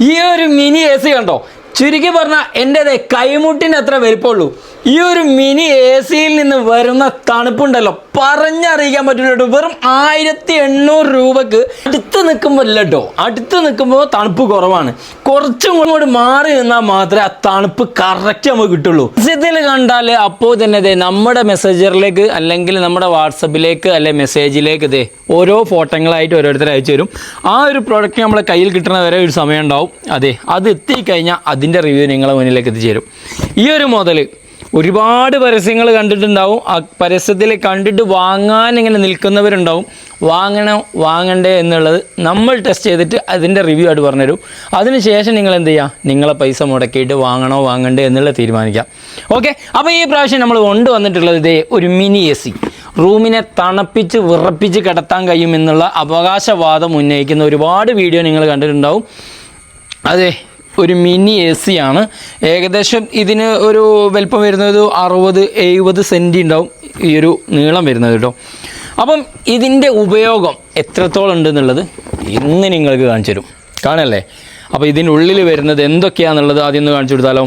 ഈ ഒരു mini A C കണ്ടോ? ചുരുക്കി പറഞ്ഞാൽ എന്റെ കൈമുട്ടിന് അത്ര വലിപ്പമുള്ളൂ. ഈ ഒരു മിനി എ സിയിൽ നിന്ന് വരുന്ന തണുപ്പുണ്ടല്ലോ. പറഞ്ഞറിയിക്കാൻ പറ്റില്ല വെറും ആയിരത്തി എണ്ണൂറ് രൂപക്ക് അടുത്ത് നിൽക്കുമ്പോൾ ഇല്ല കേട്ടോ അടുത്ത് നിൽക്കുമ്പോൾ തണുപ്പ് കുറവാണ്. കുറച്ചും കൂടി മാറി നിന്നാൽ മാത്രമേ ആ തണുപ്പ് കറക്റ്റ് നമുക്ക് കിട്ടുള്ളൂ. ഇതിൽ കണ്ടാൽ അപ്പോൾ തന്നെ ദേ നമ്മുടെ മെസ്സേജറിലേക്ക് അല്ലെങ്കിൽ നമ്മുടെ വാട്സപ്പിലേക്ക് അല്ലെ മെസ്സേജിലേക്ക് ഇതേ ഓരോ ഫോട്ടോകളായിട്ട് ഓരോരുത്തർ അയച്ചു തരും. ആ ഒരു പ്രോഡക്റ്റ് നമ്മളെ കയ്യിൽ കിട്ടുന്ന വരെ ഒരു സമയം ഉണ്ടാവും. അതെ അത് എത്തിക്കഴിഞ്ഞാൽ അതിന്റെ റിവ്യൂ നിങ്ങളെ മുന്നിലേക്ക് എത്തിച്ചേരും. ഈ ഒരു മുതൽ ഒരുപാട് പരസ്യങ്ങൾ കണ്ടിട്ടുണ്ടാവും. ആ പരസ്യത്തിൽ കണ്ടിട്ട് വാങ്ങാൻ ഇങ്ങനെ നിൽക്കുന്നവരുണ്ടാവും. വാങ്ങണോ വാങ്ങണ്ടേ എന്നുള്ളത് നമ്മൾ ടെസ്റ്റ് ചെയ്തിട്ട് അതിന്റെ റിവ്യൂ ആയിട്ട് പറഞ്ഞുതരും. അതിനുശേഷം നിങ്ങൾ എന്ത് ചെയ്യുക നിങ്ങളെ പൈസ മുടക്കിയിട്ട് വാങ്ങണോ വാങ്ങണ്ടേ എന്നുള്ളത് തീരുമാനിക്കാം. ഓക്കെ അപ്പോൾ ഈ പ്രാവശ്യം നമ്മൾ കൊണ്ടുവന്നിട്ടുള്ളത് ഇതേ ഒരു മിനി എ സി റൂമിനെ തണുപ്പിച്ച് വിറപ്പിച്ച് കിടത്താൻ കഴിയുമെന്നുള്ള അവകാശവാദം ഉന്നയിക്കുന്ന ഒരുപാട് വീഡിയോ നിങ്ങൾ കണ്ടിട്ടുണ്ടാവും. അതെ ഒരു മിനി എ സി ആണ്. ഏകദേശം ഇതിന് ഒരു വലിപ്പം വരുന്നത് അറുപത് എഴുപത് സെന്റി ഉണ്ടാവും ഈ ഒരു നീളം വരുന്നത് കേട്ടോ. അപ്പം ഇതിന്റെ ഉപയോഗം എത്രത്തോളം ഉണ്ടെന്നുള്ളത് ഇന്ന് നിങ്ങൾക്ക് കാണിച്ചു തരും. കാണല്ലേ? അപ്പോൾ ഇതിനുള്ളിൽ വരുന്നത് എന്തൊക്കെയാണെന്നുള്ളത് ആദ്യം ഒന്ന് കാണിച്ചു കൊടുത്താലോ?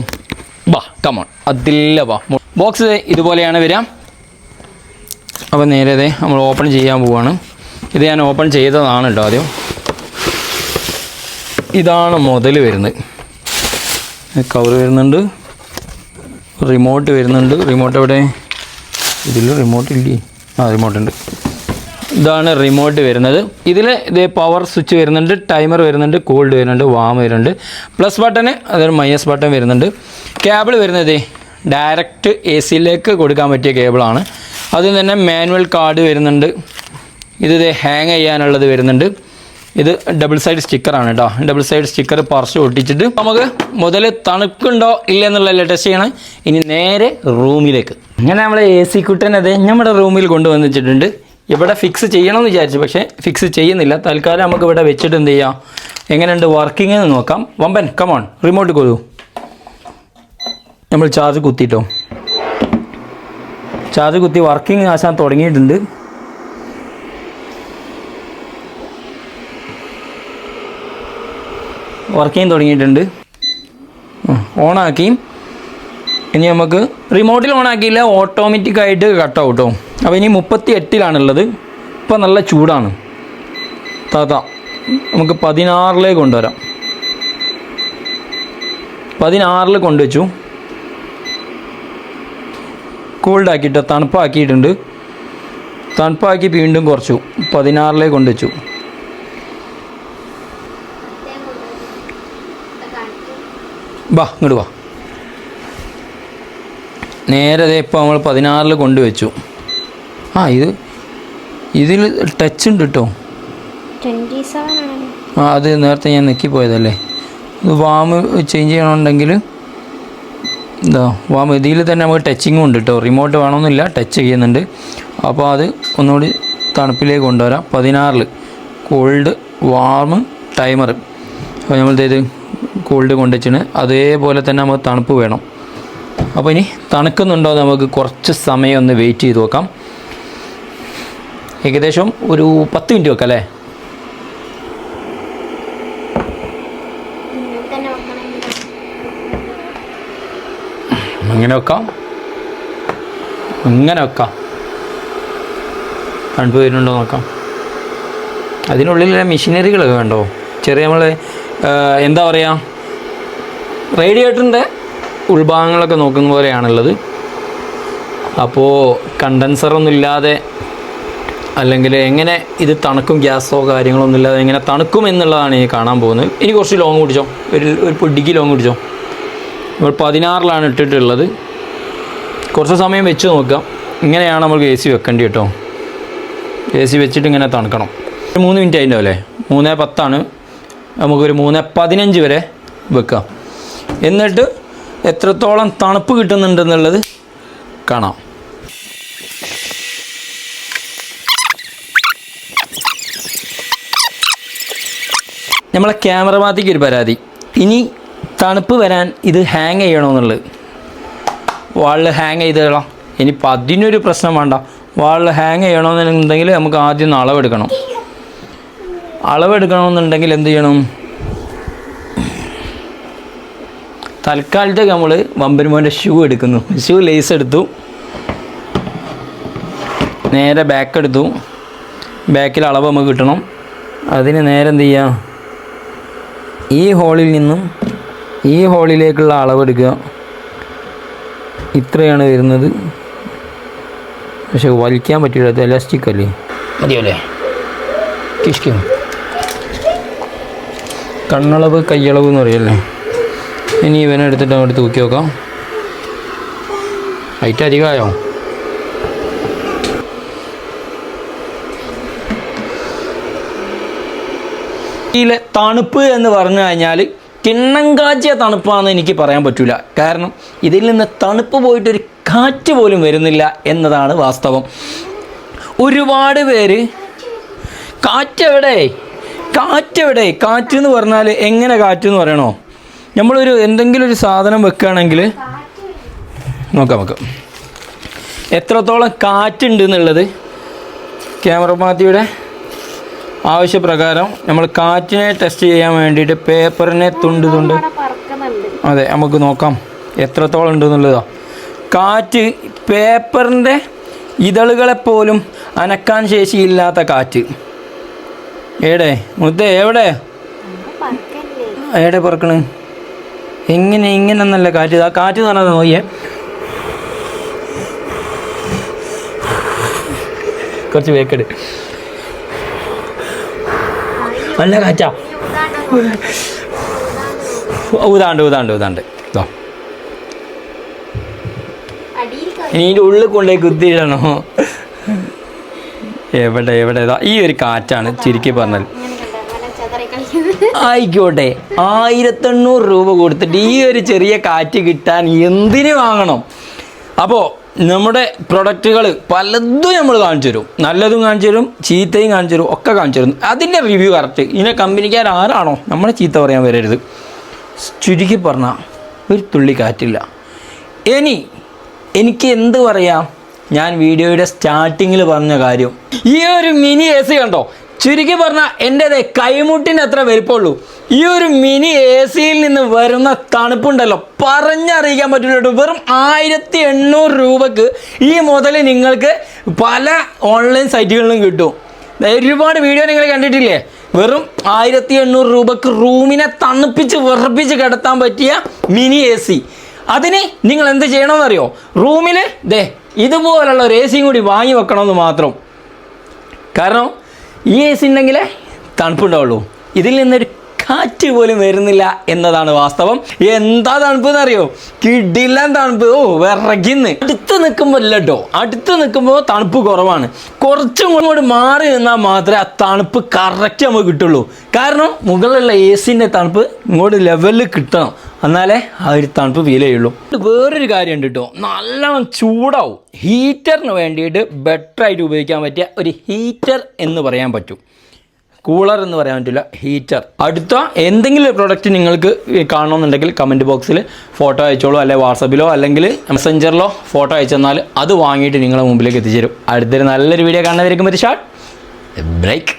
ബാ കമോൺ അതില്ല ബാ ബോക്സ് ഇതുപോലെയാണ് വരിക. അപ്പോൾ നേരെ നമ്മൾ ഓപ്പൺ ചെയ്യാൻ പോവാണ്. ഇത് ഞാൻ ഓപ്പൺ ചെയ്തതാണ് കേട്ടോ ആദ്യം. ഇതാണ് മുതൽ വരുന്നത്. കവർ വരുന്നുണ്ട്. റിമോട്ട് വരുന്നുണ്ട്. റിമോട്ട് എവിടെ? ഇതിൽ റിമോട്ട് ഇല്ലേ? ആ റിമോട്ട് ഉണ്ട്. ഇതാണ് റിമോട്ട് വരുന്നത്. ഇതിൽ ഇതേ പവർ സ്വിച്ച് വരുന്നുണ്ട് ടൈമർ വരുന്നുണ്ട് കോൾഡ് വരുന്നുണ്ട് വാം വരുന്നുണ്ട്. പ്ലസ് ബട്ടന് അതൊരു മൈനസ് ബട്ടൺ വരുന്നുണ്ട്. കേബിൾ വരുന്നത് ഡയറക്റ്റ് എ സിയിലേക്ക് കൊടുക്കാൻ പറ്റിയ കേബിളാണ് അതിൽ തന്നെ മാനുവൽ കാർഡ് വരുന്നുണ്ട്. ഇത് ഇത് ഹാങ് ചെയ്യാനുള്ളത് വരുന്നുണ്ട്. ഇത് ഡബിൾ സൈഡ് സ്റ്റിക്കർ സ്റ്റിക്കറാണ് കേട്ടോ ഡബിൾ സൈഡ് സ്റ്റിക്കർ പറിച്ച് ഒട്ടിച്ചിട്ട് നമുക്ക് മുതൽ തണുക്കുണ്ടോ ഇല്ല എന്നുള്ള ടെസ്റ്റ് ചെയ്യണം. ഇനി നേരെ റൂമിലേക്ക്. അങ്ങനെ നമ്മൾ എ സി കുട്ടനത് നമ്മുടെ റൂമിൽ കൊണ്ടുവന്നിട്ടുണ്ട് ഇവിടെ ഫിക്സ് ചെയ്യണമെന്ന് വിചാരിച്ചു പക്ഷേ ഫിക്സ് ചെയ്യുന്നില്ല. തൽക്കാലം നമുക്ക് ഇവിടെ വെച്ചിട്ട് എന്ത് ചെയ്യാം? എങ്ങനെയുണ്ട് വർക്കിംഗ് എന്ന് നോക്കാം. വമ്പൻ കമോൺ റിമോട്ട് കൊതു നമ്മൾ ചാർജ് കുത്തിയിട്ടോ ചാർജ് കുത്തി വർക്കിംഗ് ആശാൻ തുടങ്ങിയിട്ടുണ്ട്. വർക്കിംഗ് തുടങ്ങിയിട്ടുണ്ട്. ഓണാക്കി. ഇനി നമുക്ക് റിമോട്ടിൽ ഓണാക്കിയില്ല ഓട്ടോമാറ്റിക്കായിട്ട് കട്ട് ഔട്ടോ അപ്പോൾ ഇനി മുപ്പത്തി എട്ടിലാണുള്ളത് ഇപ്പോൾ നല്ല ചൂടാണ്. താത്ത നമുക്ക് പതിനാറിലേക്ക് കൊണ്ടുവരാം. പതിനാറിൽ കൊണ്ടുവച്ചു. കൂൾഡാക്കിയിട്ട് തണുപ്പാക്കിയിട്ടുണ്ട്. തണുപ്പാക്കി വീണ്ടും കുറച്ചു. പതിനാറിലേക്ക് കൊണ്ടുവച്ചു. വാ ഇങ്ങോട്ട് വാ. നേരെ ഇപ്പോൾ നമ്മൾ പതിനാറിൽ കൊണ്ടുവച്ചു. ആ ഇത് ഇതിൽ ടച്ച് ഉണ്ട് കേട്ടോ ആ അത് നേരത്തെ ഞാൻ നെക്കിപ്പോയതല്ലേ ഇത് വാം ചേഞ്ച് ചെയ്യണമെന്നുണ്ടെങ്കിൽ എന്താ വാം ഇതിൽ തന്നെ നമുക്ക് ടച്ചിങ്ങും ഉണ്ട് കേട്ടോ റിമോട്ട് വേണമെന്നില്ല ടച്ച് ചെയ്യുന്നുണ്ട്. അപ്പോൾ അത് ഒന്നുകൂടി തണുപ്പിലേക്ക് കൊണ്ടുവരാം. പതിനാറിൽ കോൾഡ് വാം ടൈമർ അപ്പോൾ നമ്മൾ ഇത് കോൾഡ് കൊണ്ടുവച്ചിന് അതേപോലെ തന്നെ നമുക്ക് തണുപ്പ് വേണം. അപ്പോൾ ഇനി തണുക്കുന്നുണ്ടോ നമുക്ക് കുറച്ച് സമയം ഒന്ന് വെയിറ്റ് ചെയ്ത് നോക്കാം. ഏകദേശം ഒരു പത്ത് മിനിറ്റ് വെക്കാം അല്ലേ? അങ്ങനെ വെക്കാം. അങ്ങനെ വെക്കാം. തണുപ്പ് വരുന്നുണ്ടോ നോക്കാം. അതിനുള്ളിലെ മെഷീനറികൾ വേണ്ടോ ചെറിയ നമ്മൾ എന്താ പറയുക റേഡിയേറ്ററിന്റെ ഉൾഭാഗങ്ങളൊക്കെ നോക്കുന്ന പോലെയാണുള്ളത്. അപ്പോൾ കണ്ടൻസറൊന്നും ഇല്ലാതെ അല്ലെങ്കിൽ എങ്ങനെ ഇത് തണുക്കും ഗ്യാസോ കാര്യങ്ങളൊന്നും ഇല്ലാതെ എങ്ങനെ തണുക്കും എന്നുള്ളതാണ് ഈ കാണാൻ പോകുന്നത്. ഇനി കുറച്ച് ലോങ് കുടിച്ചോ. ഒരു ഒരു പൊടിക്ക് ലോങ് കുടിച്ചോ. നമ്മൾ പതിനാറിലാണ് ഇട്ടിട്ടുള്ളത്. കുറച്ച് സമയം വെച്ച് നോക്കാം. ഇങ്ങനെയാണ് നമുക്ക് എ സി വെക്കേണ്ടി കേട്ടോ. എ സി വെച്ചിട്ട് ഇങ്ങനെ തണുക്കണം. മൂന്ന് മിനിറ്റ് അതിന്റെ അല്ലേ? മൂന്ന് പത്താണ്. നമുക്കൊരു മൂന്ന് പതിനഞ്ച് വരെ വെക്കാം. എന്നിട്ട് എത്രത്തോളം തണുപ്പ് കിട്ടുന്നുണ്ടെന്നുള്ളത് കാണാം. നമ്മളെ ക്യാമറ ക്യാമറമാത്തേക്ക് ഒരു പരാതി. ഇനി തണുപ്പ് വരാൻ ഇത് ഹാങ് ചെയ്യണമെന്നുള്ളത് വാളിൽ ഹാങ് ചെയ്തോളാം. ഇനിയിപ്പോൾ അതിനൊരു പ്രശ്നം വേണ്ട. വാളിൽ ഹാങ് ചെയ്യണമെന്നുണ്ടെങ്കിൽ നമുക്ക് ആദ്യം ഒന്ന് അളവെടുക്കണം. അളവെടുക്കണമെന്നുണ്ടെങ്കിൽ എന്ത് ചെയ്യണം? തൽക്കാലത്തേക്ക് നമ്മൾ വമ്പൻമോന്റെ ഷൂ എടുക്കുന്നു. ഷൂ ലേസ് എടുത്തു. നേരെ ബാക്ക് എടുത്തു. ബാക്കിൽ അളവ് നമുക്ക് കിട്ടണം. അതിന് നേരെ എന്ത് ചെയ്യാം? ഈ ഹോളിൽ നിന്നും ഈ ഹോളിലേക്കുള്ള അളവ് എടുക്കുക. ഇത്രയാണ് വരുന്നത്. പക്ഷെ വലിക്കാൻ പറ്റില്ല. അത് എലാസ്റ്റിക് അല്ലേ? മതിയല്ലേ കിഷ്ക്കും കണ്ണളവ് കയ്യളവ് എന്ന് പറയല്ലേ ഇനി ഇവനെ എടുത്തിട്ട് അങ്ങോട്ട് തൂക്കി നോക്കാം. ഹൈറ്റ് അധികമായോ? ഇതിലെ തണുപ്പ് എന്ന് പറഞ്ഞു കഴിഞ്ഞാൽ കിണ്ണം കാച്ചിയ തണുപ്പാണെന്ന് എനിക്ക് പറയാൻ പറ്റില്ല കാരണം ഇതിൽ നിന്ന് തണുപ്പ് പോയിട്ടൊരു കാറ്റ് പോലും വരുന്നില്ല എന്നതാണ് വാസ്തവം. ഒരുപാട് പേര് കാറ്റെവിടെ കാറ്റെവിടെ കാറ്റ് എന്ന് പറഞ്ഞാൽ എങ്ങനെ കാറ്റ് എന്ന് പറയണോ? നമ്മളൊരു എന്തെങ്കിലും ഒരു സാധനം വെക്കുകയാണെങ്കിൽ നോക്കാം നമുക്ക് എത്രത്തോളം കാറ്റുണ്ട് എന്നുള്ളത് ക്യാമറ മാത്തിയുടെ ആവശ്യപ്രകാരം നമ്മൾ കാറ്റിനെ ടെസ്റ്റ് ചെയ്യാൻ വേണ്ടിയിട്ട് പേപ്പറിനെ തുണ്ട് തുണ്ട് അതെ നമുക്ക് നോക്കാം എത്രത്തോളം ഉണ്ട് എന്നുള്ളതാ. കാറ്റ് പേപ്പറിന്റെ ഇതളുകളെപ്പോലും അനക്കാൻ ശേഷിയില്ലാത്ത കാറ്റ്. എവിടെ? മുത്തേ എവിടെ? എവിടെ പറക്കണ്? എങ്ങനെ ഇങ്ങനെ നല്ല കാറ്റ്. ആ കാറ്റ് എന്ന് പറഞ്ഞാൽ നോക്കിയേ. കുറച്ച് വേക്കട് നല്ല കാറ്റാ. ഊതാണ്ട് ഊതാണ്ട് ഊതാണ്ട് ഇതോ. ഇതിന്റെ ഉള്ളിൽ കൊണ്ടുപോയി കുത്തിയിടണോ? എവിടെ എവിടെ? ഈ ഒരു കാറ്റാണ് ചുരുക്കി പറഞ്ഞാൽ. ഇങ്ങനെ ആയിരത്തി എണ്ണൂറ് ആയിക്കോട്ടെ രൂപ കൊടുത്തിട്ട് ഈ ഒരു ചെറിയ കാറ്റ് കിട്ടാൻ എന്തിന് വാങ്ങണം? അപ്പോൾ നമ്മുടെ പ്രൊഡക്റ്റുകൾ പലതും നമ്മൾ കാണിച്ചു തരും. നല്ലതും കാണിച്ചു തരും ചീത്തയും കാണിച്ചു തരും ഒക്കെ കാണിച്ചു തരും. അതിന്റെ റിവ്യൂ കറക്റ്റ് ഇതിനെ കമ്പനിക്കാർ ആരാണോ? നമ്മളെ ചീത്ത പറയാൻ വരരുത്. ചുരുക്കി പറഞ്ഞാൽ ഒരു തുള്ളി കാറ്റില്ല. ഇനി എനിക്ക് എന്ത് പറയാം? ഞാൻ വീഡിയോയുടെ സ്റ്റാർട്ടിങ്ങിൽ പറഞ്ഞ കാര്യം. ഈ ഒരു മിനി എ സി കണ്ടോ? ചുരുക്കി പറഞ്ഞാൽ എന്റെ കൈമുട്ടിന് എത്ര വലിപ്പമുള്ളൂ. ഈ ഒരു മിനി എ സിയിൽ നിന്ന് വരുന്ന തണുപ്പുണ്ടല്ലോ. പറഞ്ഞറിയിക്കാൻ പറ്റില്ല വെറും ആയിരത്തി എണ്ണൂറ് രൂപക്ക് ഈ മുതൽ നിങ്ങൾക്ക് പല ഓൺലൈൻ സൈറ്റുകളിലും കിട്ടും. ഒരുപാട് വീഡിയോ നിങ്ങൾ കണ്ടിട്ടില്ലേ? വെറും ആയിരത്തി എണ്ണൂറ് രൂപക്ക് റൂമിനെ തണുപ്പിച്ച് വിറപ്പിച്ച് കിടത്താൻ പറ്റിയ മിനി എ സി അതിന് നിങ്ങൾ എന്ത് ചെയ്യണമെന്നറിയോ? റൂമിൽ ദേ ഇതുപോലുള്ള ഒരു എ സിയും കൂടി വാങ്ങി വെക്കണമെന്ന് മാത്രം. കാരണം ഈ എ സി ഉണ്ടെങ്കിലേ തണുപ്പുണ്ടാവുള്ളൂ. ഇതിൽ നിന്നൊരു കാറ്റ് പോലും വരുന്നില്ല എന്നതാണ് വാസ്തവം. എന്താ തണുപ്പ് എന്നറിയോ? കിടിലൻ തണുപ്പ്. ഓ വിറകിന്ന്. അടുത്ത് നിൽക്കുമ്പോൾ ഇല്ലട്ടോ അടുത്ത് നിൽക്കുമ്പോൾ തണുപ്പ് കുറവാണ്. കുറച്ചും കൂടി മാറി നിന്നാൽ മാത്രമേ ആ തണുപ്പ് കറക്റ്റ് നമുക്ക് കിട്ടുള്ളൂ. കാരണം മുകളിലുള്ള എ സിന്റെ തണുപ്പ് ഇങ്ങോട്ട് ലെവലിൽ കിട്ടണം. എന്നാലേ ആ ഒരു തണുപ്പ് ഫീൽ ചെയ്യുള്ളൂ. വേറൊരു കാര്യമുണ്ട് കേട്ടോ നല്ലോണം ചൂടാവും. ഹീറ്ററിന് വേണ്ടിയിട്ട് ബെറ്റർ ആയിട്ട് ഉപയോഗിക്കാൻ പറ്റിയ ഒരു ഹീറ്റർ എന്ന് പറയാൻ പറ്റും. കൂളർ എന്ന് പറയാൻ പറ്റില്ല ഹീറ്റർ അടുത്ത എന്തെങ്കിലും പ്രോഡക്റ്റ് നിങ്ങൾക്ക് കാണണമെന്നുണ്ടെങ്കിൽ കമന്റ് ബോക്സിൽ ഫോട്ടോ അയച്ചോളൂ അല്ലെങ്കിൽ വാട്സപ്പിലോ അല്ലെങ്കിൽ മെസ്സഞ്ചറിലോ ഫോട്ടോ അയച്ചു തന്നാൽ അത് വാങ്ങിയിട്ട് നിങ്ങളുടെ മുമ്പിലേക്ക് എത്തിച്ചേരും. അടുത്തൊരു നല്ലൊരു വീഡിയോ കാണുന്നതായിരിക്കും ഒരു ഷാർട്ട് ബ്രേക്ക്